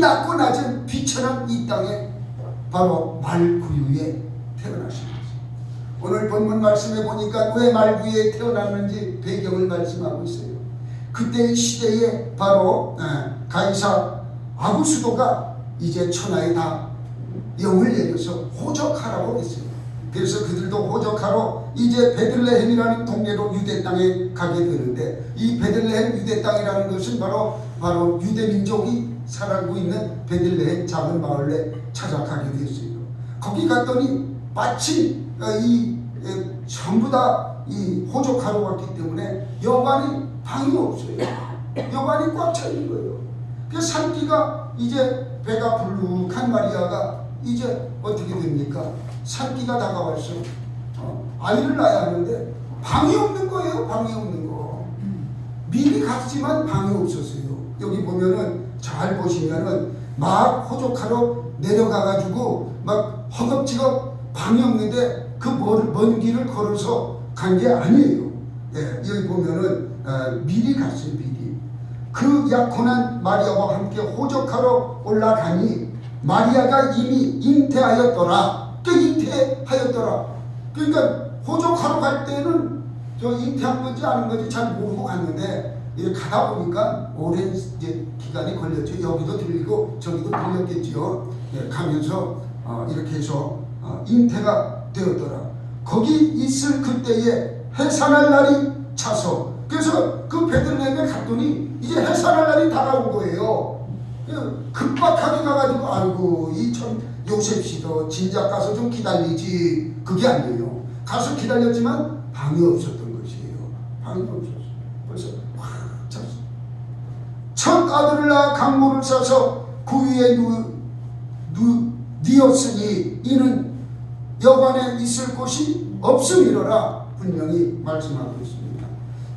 낮고 낮은 비천한 이 땅에 바로 말구유에 태어나신 거죠. 오늘 본문 말씀에 보니까 왜 말구유에 태어났는지 배경을 말씀하고 있어요. 그때 시대에 바로 예, 가이사 아구수도가 이제 천하에 다 영을 내려서 호적하라고 했어요. 그래서 그들도 호적하러 이제 베들레헴이라는 동네로 유대 땅에 가게 되는데 이 베들레헴 유대 땅이라는 것은 바로 바로 유대 민족이 살고 있는 베들레헴 작은 마을에 찾아가게 되었어요. 거기 갔더니 마침 어, 이 에, 전부 다 이 호적하러 왔기 때문에 여관이 방이 없어요. 여관이 꽉 차 있는 거예요. 그 산기가 이제 배가 불룩한 마리아가 이제 어떻게 됩니까? 산기가 다가와서 어, 아이를 낳아야 하는데 방이 없는 거예요. 방이 없는 거. 미리 갔지만 방이 없었어요. 여기 보면은 잘 보시면은 막 호적하러 내려가가지고 막 허겁지겁 방이 없는데 그먼 길을 걸어서 간 게 아니에요. 예, 여기 보면은 어, 미리 갔어요. 미리. 그 약혼한 마리아와 함께 호적하러 올라가니 마리아가 이미 잉태하였더라. 또 잉태하였더라. 그러니까 호적하러 갈 때는 저 잉태한 건지 아닌 건지 잘 모르고 갔는데 이렇게 가다 보니까 오랜 이제 기간이 걸렸죠. 여기도 들리고 저기도 들렸겠지요. 예, 가면서 어, 이렇게 해서 어, 잉태가 되었더라. 거기 있을 그때에 해산할 날이 차서 그래서 그 베들레헴에 갔더니 이제 해산할 날이 다가온 거예요. 그 급박하게 가가지고 아이고 이참 요셉 씨도 진작 가서 좀 기다리지 그게 아니에요. 가서 기다렸지만 방이 없었던 것이에요. 방이 없었어. 벌써 아들을 낳아 강모를 싸서 그 위에 누, 누, 뉘었으니 이는 여관에 있을 곳이 없음이로라 분명히 말씀하고 있습니다.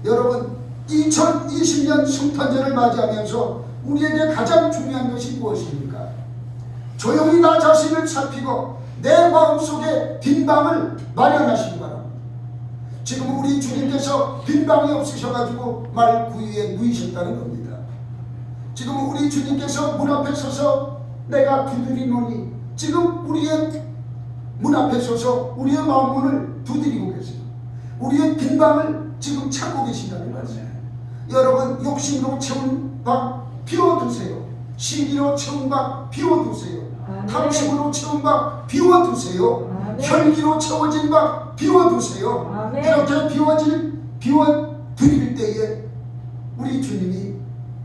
여러분 2020년 성탄절을 맞이하면서 우리에게 가장 중요한 것이 무엇입니까? 조용히 나 자신을 살피고 내 마음속에 빈 방을 마련하시기 바랍니다. 지금 우리 주님께서 빈 방이 없으셔가지고 말 구유에 누이셨다는 겁니다. 지금 우리 주님께서 문 앞에 서서 내가 두드리노니 지금 우리의 문 앞에 서서 우리의 마음 문을 두드리고 계세요. 우리의 빈 방을 지금 찾고 계신다는 말이에요. 여러분 욕심으로 채운 방 비워두세요. 시기로 채운 방 비워두세요. 탐심으로 채운 방 비워두세요. 혈기로 채워진 방 비워두세요. 이렇게 비워질 비워드릴 때에 우리 주님이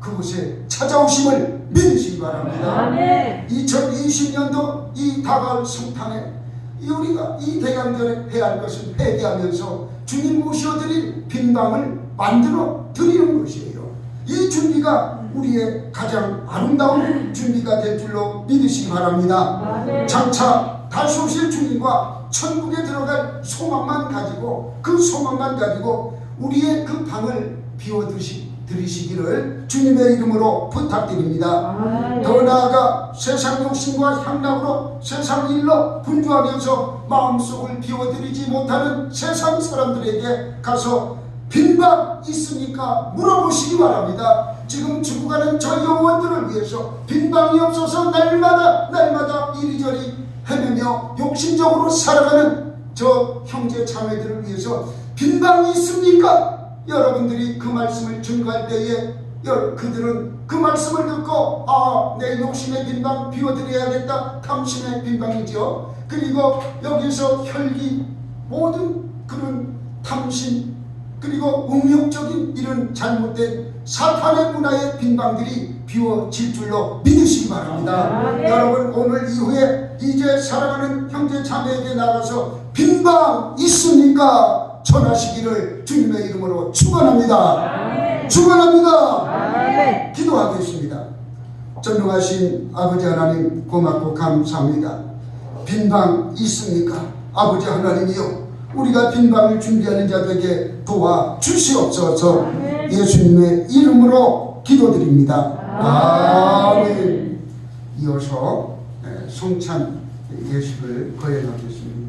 그곳에 찾아오심을 믿으시기 바랍니다. 아멘. 2020년도 이 다가올 성탄에 이 우리가 이 대강절에 해야 할 것은 회개하면서 주님 모셔드릴 빈방을 만들어 드리는 것이에요. 이 준비가 우리의 가장 아름다운 준비가 될 줄로 믿으시기 바랍니다. 아멘. 장차 다시 오실 주님과 천국에 들어갈 소망만 가지고 그 소망만 가지고 우리의 그 방을 비워 드시, 드리시기를 주님의 이름으로 부탁드립니다. 아멘. 더 나아가 세상 욕심과 향락으로 세상 일로 분주하면서 마음속을 비워드리지 못하는 세상 사람들에게 가서 빈방 있습니까? 물어보시기 바랍니다. 지금 죽어가는 저 영혼들을 위해서 빈방이 없어서 날마다 날마다 이리저리 헤매며 욕심적으로 살아가는 저 형제 자매들을 위해서 빈방이 있습니까? 여러분들이 그 말씀을 증거할 때에 여- 그들은 그 말씀을 듣고 아 내 욕심의 빈방 비워드려야겠다 탐심의 빈방이죠 그리고 여기서 혈기 모든 그런 탐심 그리고 음욕적인 이런 잘못된 사탄의 문화의 빈방들이 비워질 줄로 믿으시기 바랍니다 아멘. 여러분 오늘 이후에 이제 사랑하는 형제 자매에게 나가서 빈방 있습니까? 전하시기를 주님의 이름으로 축원합니다. 축원합니다. 기도하겠습니다. 전능하신 아버지 하나님 고맙고 감사합니다. 빈방 있습니까? 아버지 하나님이요. 우리가 빈방을 준비하는 자들에게 도와 주시옵소서. 예수님의 이름으로 기도드립니다. 아멘. 이어서 예, 송찬 예식을 거행하겠습니다.